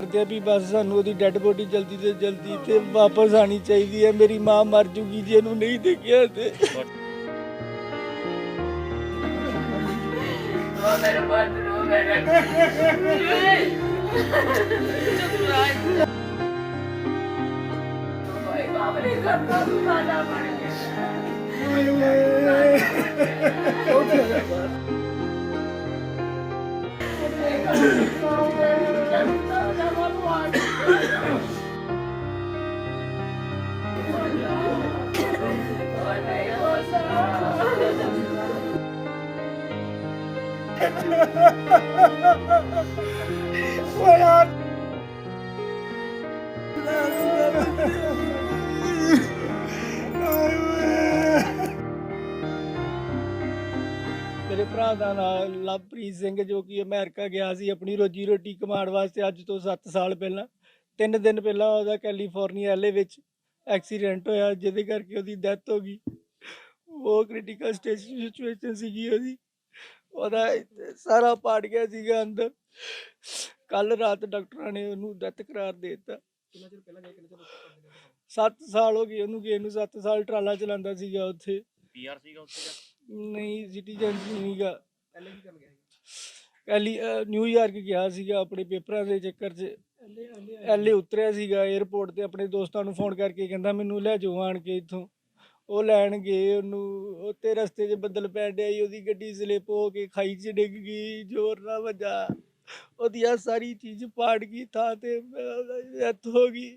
ਕਰਦੇ ਆ ਵੀ ਬਸ ਸਾਨੂੰ ਉਹਦੀ ਡੈੱਡ ਬੋਡੀ ਜਲਦੀ ਤੋਂ ਜਲਦੀ ਤੇ ਵਾਪਸ ਆਣੀ ਚਾਹੀਦੀ ਹੈ। ਮੇਰੀ ਮਾਂ ਮਰ ਜੂਗੀ ਜੇ ਇਹਨੂੰ ਨਹੀਂ ਦੇਖਿਆ ਤੇ। ਮੇਰੇ ਪੁੱਤ ਨੂੰ ਮੇਰੇ ਕੋਈ ਕੰਮ ਨਹੀਂ ਕਰਦਾ ਤੂੰ ਸਾਡਾ ਬਣ Ha ha ha ha ha ha! ਮੇਰੇ ਭਰਾ ਦਾ ਨਾਮ ਲਵਪ੍ਰੀਤ ਸਿੰਘ ਜੋ ਕਿ ਅਮਰੀਕਾ ਗਿਆ ਸੀ ਆਪਣੀ ਰੋਜੀ ਰੋਟੀ ਕਮਾਉਣ ਵਾਸਤੇ ਅੱਜ ਤੋਂ 7 ਸਾਲ ਪਹਿਲਾਂ। ਤਿੰਨ ਦਿਨ ਪਹਿਲਾਂ ਉਹਦਾ ਕੈਲੀਫੋਰਨੀਆ ਐਲਏ ਵਿੱਚ ਐਕਸੀਡੈਂਟ ਹੋਇਆ ਜਿਹਦੇ ਕਰਕੇ ਉਹਦੀ ਡੈਥ ਹੋ ਗਈ। ਉਹ ਕ੍ਰਿਟੀਕਲ ਸਟੇਜ ਸਿਚੁਏਸ਼ਨ ਸੀਗੀ ਉਹਦੀ। ਉਹਦਾ ਸਾਰਾ ਪਾੜ ਗਿਆ ਸੀਗਾ ਅੰਦਰ। ਕੱਲ ਰਾਤ ਡਾਕਟਰਾਂ ਨੇ ਉਹਨੂੰ ਡੈਥ ਕਰਾਰ ਦੇ ਦਿੱਤਾ। 7 ਸਾਲ ਹੋ ਗਏ ਉਹਨੂੰ ਗਏ ਨੂੰ 7 ਸਾਲ ਟਰਾਲਾ ਚਲਾਉਂਦਾ ਸੀਗਾ ਉੱਥੇ। ਪੀਆਰ ਸੀਗਾ ਉੱਥੇ ਨਹੀਂ ਸਿਟੀਜ਼ਨ ਨਹੀਂਗਾ ਕੱਲੀ ਨਿਊਯਾਰਕ ਗਿਆ ਸੀਗਾ ਆਪਣੇ ਪੇਪਰਾਂ ਦੇ ਚੱਕਰ 'ਚ। ਐਲੇ ਉਤਰਿਆ ਸੀਗਾ 에어ਪੋਰਟ ਤੇ ਆਪਣੇ ਦੋਸਤਾਂ ਨੂੰ ਫੋਨ ਕਰਕੇ ਕਹਿੰਦਾ ਮੈਨੂੰ ਲੈ ਜਾਓ ਆਣ ਕੇ ਇੱਥੋਂ। ਉਹ ਲੈਣ ਗਏ ਉਹਨੂੰ ਉੱਤੇ ਰਸਤੇ 'ਚ ਬੱਦਲ ਪੈਣ ਡਿਆ ਸੀ ਉਹਦੀ ਗੱਡੀ ਸਲਿੱਪ ਹੋ ਕੇ ਖਾਈ 'ਚ ਡਿੱਗ ਗਈ ਜ਼ੋਰ ਨਾਲ ਵੱਜਾ। ਉਹਦੀ ਆਹ ਸਾਰੀ ਚੀਜ਼ ਪਾੜ ਗਈ ਥਾਂ ਤੇ ਡੈਥ ਹੋ ਗਈ।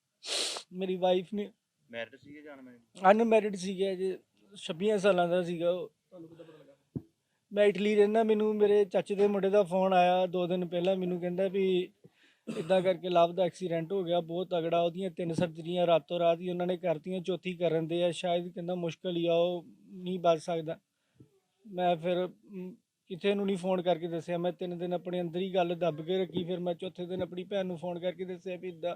ਮੇਰੀ ਵਾਈਫ ਨੇ ਮੈਰਿਡ ਸੀਗੇ ਜਾਨ ਮੈਂ ਅਨਮੈਰਿਡ ਸੀਗਾ ਜੇ 26 ਸਾਲਾਂ ਦਾ ਸੀਗਾ ਉਹ। ਮੈਂ ਇਟਲੀ ਰਹਿੰਦਾ ਮੈਨੂੰ ਮੇਰੇ ਚਾਚੇ ਦੇ ਮੁੰਡੇ ਦਾ ਫੋਨ ਆਇਆ ਦੋ ਦਿਨ ਪਹਿਲਾਂ ਮੈਨੂੰ ਕਹਿੰਦਾ ਵੀ ਇਦਾਂ ਕਰਕੇ ਲਵ ਦਾ ਐਕਸੀਡੈਂਟ ਹੋ ਗਿਆ ਬਹੁਤ ਤਗੜਾ ਉਹਦੀਆਂ ਤਿੰਨ ਸਰਜਰੀਆਂ ਰਾਤੋਂ ਰਾਤ ਹੀ ਉਹਨਾਂ ਨੇ ਕਰਤੀਆਂ ਚੌਥੀ ਕਰਨ ਦੇ ਆ ਸ਼ਾਇਦ ਕਹਿੰਦਾ ਮੁਸ਼ਕਲ ਹੀ ਆ ਉਹ ਨਹੀਂ ਬਚ ਸਕਦਾ। ਮੈਂ ਫਿਰ ਮ, ਕਿਸੇ ਨੂੰ ਨਹੀਂ ਫੋਨ ਕਰਕੇ ਦੱਸਿਆ ਮੈਂ ਤਿੰਨ ਦਿਨ ਆਪਣੇ ਅੰਦਰ ਹੀ ਗੱਲ ਦੱਬ ਕੇ ਰੱਖੀ ਫਿਰ ਮੈਂ ਚੌਥੇ ਦਿਨ ਆਪਣੀ ਭੈਣ ਨੂੰ ਫੋਨ ਕਰਕੇ ਦੱਸਿਆ ਵੀ ਇਦਾਂ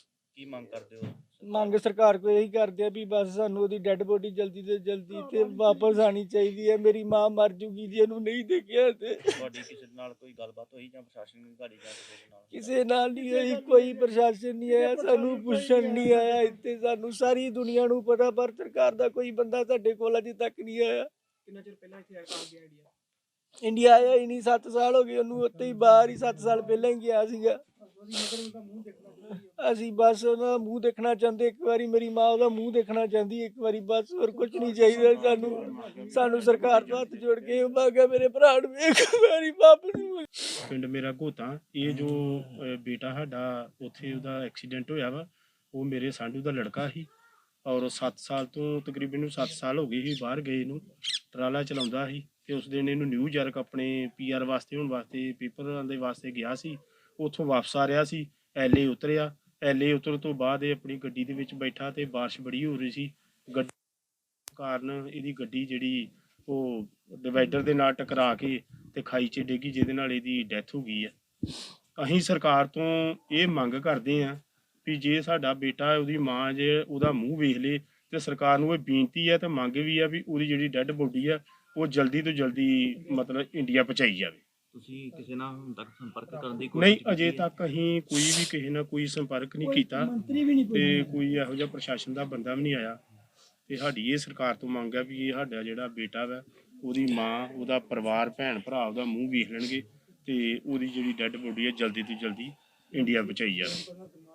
ਕੀ ਮੰਗ ਕਰਦੇ ਹੋ? ਮੰਗ ਸਰਕਾਰ ਕੋਲ ਇਹੀ ਕਰਦੇ ਆ ਵੀ ਬਸ ਸਾਨੂੰ ਉਹਦੀ ਡੈੱਡ ਬੋਡੀ ਜਲਦੀ ਤੋਂ ਜਲਦੀ ਤੇ ਵਾਪਸ ਆਣੀ ਚਾਹੀਦੀ ਹੈ। ਮੇਰੀ ਮਾਂ ਮਰ ਜੂਗੀ ਜੇ ਇਹਨੂੰ ਨਹੀਂ ਦੇਖਿਆ ਤੇ ਤੁਹਾਡੀ ਕਿਸੇ ਦੇ ਨਾਲ ਕੋਈ ਗੱਲਬਾਤ ਹੋਈ ਜਾਂ ਪ੍ਰਸ਼ਾਸਨ ਅਧਿਕਾਰੀ ਜਾਂ ਕਿਸੇ ਦੇ ਨਾਲ? ਕਿਸੇ ਨਾਲ ਨਹੀਂ ਹੋਈ ਕੋਈ ਪ੍ਰਸ਼ਾਸਨ ਨਹੀਂ ਆਇਆ ਸਾਨੂੰ ਪੁੱਛਣ ਨਹੀਂ ਆਇਆ ਇੱਥੇ ਸਾਨੂੰ। ਸਾਰੀ ਦੁਨੀਆ ਨੂੰ ਪਤਾ ਪਰ ਸਰਕਾਰ ਦਾ ਕੋਈ ਬੰਦਾ ਸਾਡੇ ਕੋਲ ਅਜੇ ਤੱਕ ਨਹੀਂ ਆਇਆ। ਕਿੰਨਾ ਚਿਰ ਪਹਿਲਾਂ ਇੱਥੇ ਆ ਗਿਆ ਇੰਡੀਆ ਇੰਡੀਆ ਆਇਆ ਹੀ ਨਹੀਂ 7 ਸਾਲ ਹੋ ਗਏ ਉਹਨੂੰ, ਉੱਥੇ ਹੀ ਬਾਹਰ ਹੀ 7 ਸਾਲ ਪਹਿਲਾਂ ਹੀ ਗਿਆ ਸੀਗਾ। ਅਸੀਂ ਬਸ ਉਹਦਾ ਮੂੰਹ ਦੇਖਣਾ ਚਾਹੁੰਦੇ, ਇੱਕ ਵਾਰੀ ਮੇਰੀ ਮਾਂ ਉਹਦਾ ਮੂੰਹ ਦੇਖਣਾ ਚਾਹੁੰਦੀ, ਇੱਕ ਵਾਰੀ ਬਸ ਹੋਰ ਕੁਝ ਨਹੀਂ ਚਾਹੀਦਾ ਸਾਨੂੰ। ਸਾਨੂੰ ਸਰਕਾਰ ਤੋਂ ਹੱਥ ਜੋੜ ਕੇ ਮੰਗਾ ਮੇਰੇ ਭਰਾ ਨੂੰ ਇੱਕ ਵਾਰੀ ਵਾਪਸ ਪਿੰਡ ਮੇਰਾ ਘੋਤਾ, ਇਹ ਜੋ ਬੇਟਾ ਸਾਡਾ, ਉੱਥੇ ਉਹਦਾ ਐਕਸੀਡੈਂਟ ਹੋਇਆ ਵਾ, ਉਹ ਮੇਰੇ ਸਾਂਢੂ ਦਾ ਲੜਕਾ ਸੀ। ਔਰ 7 ਸਾਲ ਤੋਂ ਤਕਰੀਬਨ ਨੂੰ 7 ਸਾਲ ਹੋ ਗਏ ਸੀ, ਬਾਹਰ ਗਏ ਨੂੰ, ਟਰਾਲਾ ਚਲਾਉਂਦਾ ਸੀ। ਤੇ ਉਸ ਦਿਨ ਇਹਨੂੰ ਨਿਊਯਾਰਕ ਆਪਣੇ ਪੀਆਰ ਵਾਸਤੇ, ਹੋਣ ਵਾਸਤੇ ਪੇਪਰਾਂ ਦੇ ਵਾਸਤੇ ਗਿਆ ਸੀ। ਉੱਥੋਂ ਵਾਪਸ ਆ ਰਿਹਾ ਸੀ ਐਲਏ ਉਤਰਿਆ। ਐਲਏ ਉਤਰਨ ਤੋਂ ਬਾਅਦ ਇਹ ਆਪਣੀ ਗੱਡੀ ਦੇ ਵਿੱਚ ਬੈਠਾ ਤੇ ਬਾਰਿਸ਼ ਬੜੀ ਹੋ ਰਹੀ ਸੀ। ਗੱਡੀ ਕਾਰਨ ਇਹਦੀ ਗੱਡੀ ਜਿਹੜੀ ਉਹ ਡਿਵਾਈਡਰ ਦੇ ਨਾਲ ਟਕਰਾ ਕੇ ਤੇ ਖਾਈ 'ਚ ਡਿੱਗੀ, ਜਿਹਦੇ ਨਾਲ ਇਹਦੀ ਡੈਥ ਹੋ ਗਈ ਹੈ ਅਸੀਂ ਸਰਕਾਰ ਤੋਂ ਇਹ ਮੰਗ ਕਰਦੇ ਹਾਂ ਵੀ ਜੇ ਸਾਡਾ ਬੇਟਾ, ਉਹਦੀ ਮਾਂ ਜੇ ਉਹਦਾ ਮੂੰਹ ਵੇਖ ਲੇ ਤੇ ਸਰਕਾਰ ਨੂੰ ਇਹ ਬੇਨਤੀ ਹੈ ਤੇ ਮੰਗ ਵੀ ਆ ਵੀ ਉਹਦੀ ਜਿਹੜੀ ਡੈੱਡ ਬੋਡੀ ਆ ਉਹ ਜਲਦੀ ਤੋਂ ਜਲਦੀ ਮਤਲਬ ਇੰਡੀਆ ਪਹੁੰਚਾਈ ਜਾਵੇ। ਤੁਸੀਂ ਕਿਸੇ ਨਾਲ ਹੁਣ ਤੱਕ ਸੰਪਰਕ ਕਰਨ ਦੀ ਨਹੀਂ ਅਜੇ? ਤੱਕ ਅਸੀਂ ਕੋਈ ਵੀ ਕਿਸੇ ਨਾਲ ਕੋਈ ਸੰਪਰਕ ਨਹੀਂ ਕੀਤਾ ਮੰਤਰੀ ਵੀ ਨਹੀਂ ਤੇ ਕੋਈ ਇਹੋ ਜਿਹਾ ਪ੍ਰਸ਼ਾਸਨ ਦਾ ਬੰਦਾ ਵੀ ਨਹੀਂ ਆਇਆ। ਤੇ ਸਾਡੀ ਇਹ ਸਰਕਾਰ ਤੋਂ ਮੰਗ ਹੈ ਵੀ ਇਹ ਸਾਡਾ ਜਿਹੜਾ ਬੇਟਾ ਵਾ ਉਹਦੀ ਮਾਂ ਉਹਦਾ ਪਰਿਵਾਰ ਭੈਣ ਭਰਾ ਉਹਦਾ ਮੂੰਹ ਵੇਖ ਲੈਣਗੇ ਤੇ ਉਹਦੀ ਜਿਹੜੀ ਡੈੱਡ ਬੋਡੀ ਹੈ ਜਲਦੀ ਤੋਂ ਜਲਦੀ ਇੰਡੀਆ ਪਹੁੰਚਾਈ ਜਾਵੇ।